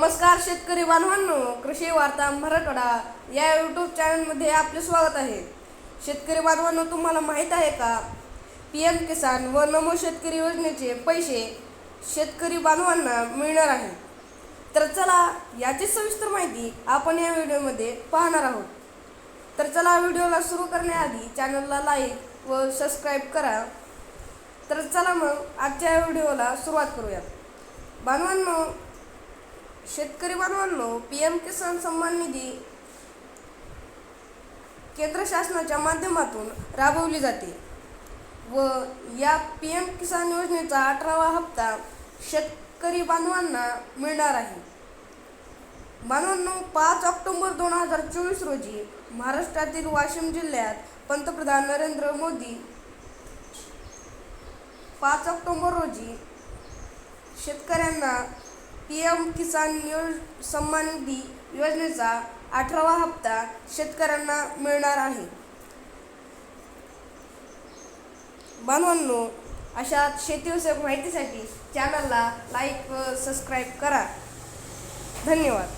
नमस्कार शेतकरी बांधवांनो कृषी वार्ता मराठवाडा या यूट्यूब चॅनलमध्ये आपले स्वागत आहे. शेतकरी बांधवांनो तुम्हाला माहीत आहे का? पी एम किसान व नमो शेतकरी योजनेचे पैसे शेतकरी बांधवांना मिळणार आहे. तर चला याची सविस्तर माहिती आपण या व्हिडिओमध्ये पाहणार आहोत. तर चला व्हिडिओला सुरू करण्याआधी चॅनलला लाईक व सबस्क्राईब करा. तर चला मग आजच्या व्हिडिओला सुरुवात करूयात. बांधवांनो शेतकरी बांधवांनो पी एम किसान सन्मान निधी केंद्र शासनाच्या माध्यमातून राबवली जाते. व या पी एम किसान योजनेचा अठरावा हप्ता शेतकरी बांधवांना मिळणार आहे. बांधवांनो पाच ऑक्टोबर दोन हजार चोवीस रोजी महाराष्ट्रातील वाशिम जिल्ह्यात पंतप्रधान नरेंद्र मोदी पाच ऑक्टोबर रोजी शेतकऱ्यांना पी एम किसान योज सन्मान निधी योजनेचा अठरावा हप्ता शेतकऱ्यांना मिळणार आहे. बांधवांनो अशा शेतीविषयक माहितीसाठी चॅनलला लाईक व सबस्क्राईब करा. धन्यवाद.